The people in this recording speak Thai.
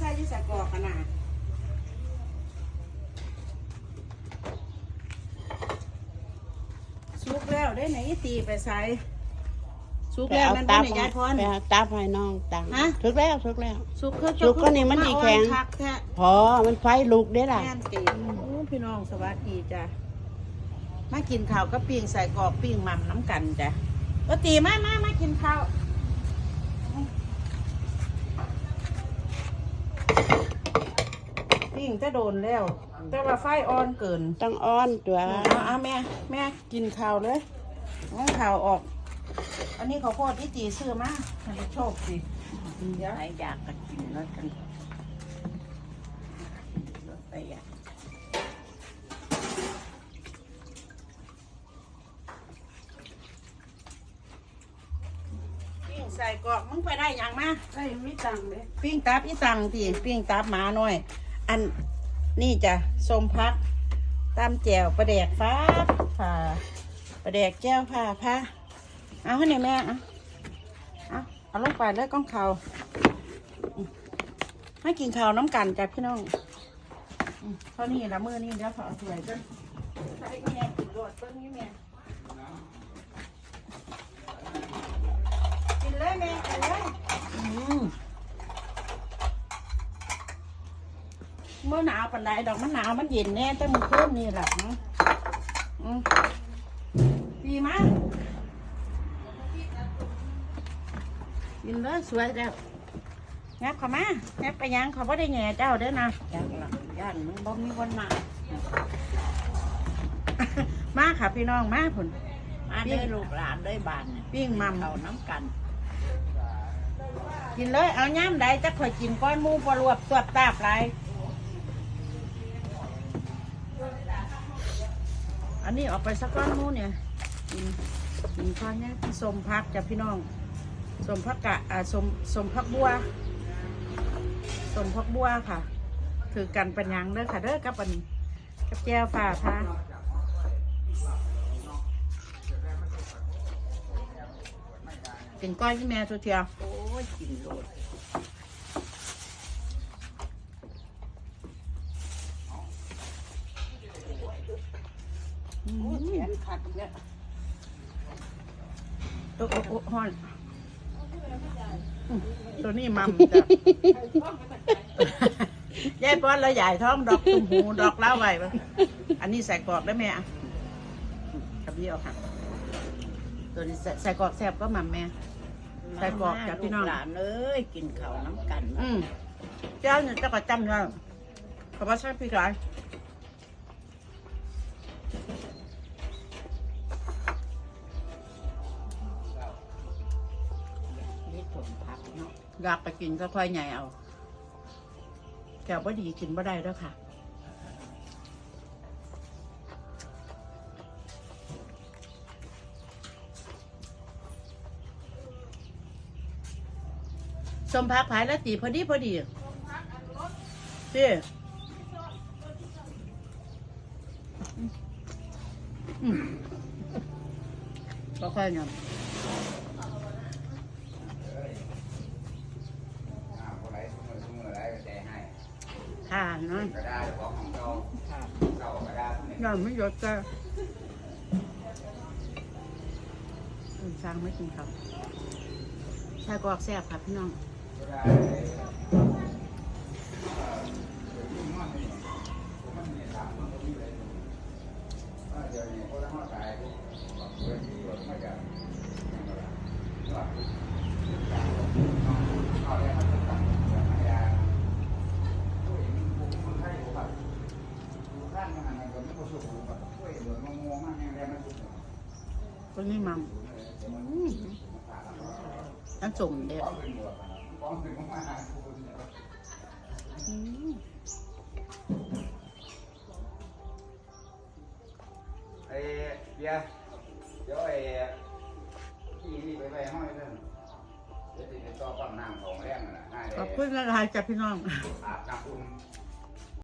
ใส่อยี่ใส่กรอกกันนะสุกแล้วได้ไหนตีไปใส่สุกไปแล้วเอามันตัเป็นบไหนยายพร ไปเอาตับให้น้องตังฮะทุกแล้วทุกแล้ว สุกเขาสุกก็นี่มันสิแข็ง มาอ่อนคักแท้พอมันไฟลุกได้ล่ะ แม่นตีโอ้พี่น้องสวัสดีจ้ะมากินข้าวก็ปิ้งใส่กรอกปิ้งหม่ำน้ำกันจ้ะก็ตีมามามากินข้าว จะโดนแล้ว แต่ว่าไฟอ่อนเกินต้องอ้อนตัวเอาเอาแม่ แม่กินข้าวเลยงั้นข้าวออก อันนี้เขาวโพดที่ตีซื้อมาให้โชคสิเดี๋ยวใครอยากก็กินแล้วกันไปอยากปิ้งใส่กรอกมึงไปได้หยังมาได้ไม่ตังเลยปิ้งตับอีตังทีปิ้งตับหมาหน่อย อันนี่จ้ะส้มพักตามแจวปลาแดกฟ้าผ่าปลาแดกแก้วผ่าผ้าเอาให้หน่อยแม่เอาเอาเอาลงไปเลยก้องเขาวอืมให้กินข้าวน้ำกันจ้ะพี่น้องอืมเท่านี้ละมือนี่เดี๋ยวขอเอาถ้วยกันใส่แม่กินรสเบิ้งนี่แม่กินเลยแม่กินเลย อืม เมื่อหนาวปันไดดอกมันหนาวมันเย็นแน่แต่มันคืนนี่แหละเนาะอืมดีมากกินเลยสวยแล้วงับเข้ามางับไปยังเขาไ่ได้แง่เจ้าเด้อนะอยากหลังย่านมึงบ่มีคนมา มาค่ะพี่น้องมาผุนมาเด้อลูกหลานเด้อบ้านเนี่ยปิ้งมัมเอาน้ำกัน กินเลยเอาย่ามใดจะข่อยกินก้อนหมูปลารวบตรวจตาบไร อันนี้ออกไปสักก้อนมูเนี่ยกินกินก้อนเนี้ยสมพักจ้ะพี่น้องสมพักกะอ่าสมสมพักบัวสมพักบัวค่ะถือกันปัญญังเด้อค่ะเด้อกับอันนี้กับแก้วฝ่าพากินก้อยที่แม่ตัวเทียวโอ้ยกินโลด โอ้ยมแขนขาดเนี่ยโอ้โอ้โอ้ฮอนอืมตัวนี้มัมจ้ะ ยายป้อนแล้วใหญ่ท้องดอกตุ้มหูดอกเล้าไว้ปะอันนี้ใส่กรอกได้ไหมอะกับเยี่ยวค่ะ ตัวนี้ใส่ใส่กรอกแซ่บก็มัมแม่ ใส่กรอกจ้ะพี่น้องลูหลานเอ้ยกินข้าวน้ำกันอืมเจ้าเนี่ยเจ้าก็จำได้ขอบพระใช่พี่กาย อยากไปกินก็ค่อยใหญ่เอาแก้วบ่ดีกินบ่ได้แล้วค่ะ สมพักผายแล้วตีพอดีพอดีสิอืมก็ค่อยยำ อ่าคนไหนทุ่มมือทุ่มมืออะไรก็ใจให้ ทานเนาะกระดาษของของเราเก่ากระดาษเนี่ยยอมไม่หยดก็อืมสร้างไม่กินครับใช่กรอกแซ่บครับพี่น้องกระดาษเลยเอ่อเดี๋ยวนี้มันนี่ผมมันนี่สามมันก็มีเลยว่าเดี๋ยวนี้คนละห้อตายปุ๊บบอกเพื่อนที่รถมาจากนั่นก็ละว่าเอาแล้วมันจะตั้งแบบไหนอะผู้หญิงคนไทยผมแบบดูข้างมันอะไรก็ไม่ประสบผมแบบช่วยเหลือมงงมากยังไงมันสุด ตัวนี้มัมอืมน้ำส่งเด็ดอืมไอ้เบียร์เดี๋ยวไอ้ที่นี่ไปไปห้อยเรื่องเดี๋ยวติดต่อความน้ำของแรงน่ะน่าขอบจะคุณละลายจ้ะพี่น้องอาบน้ำอุ่น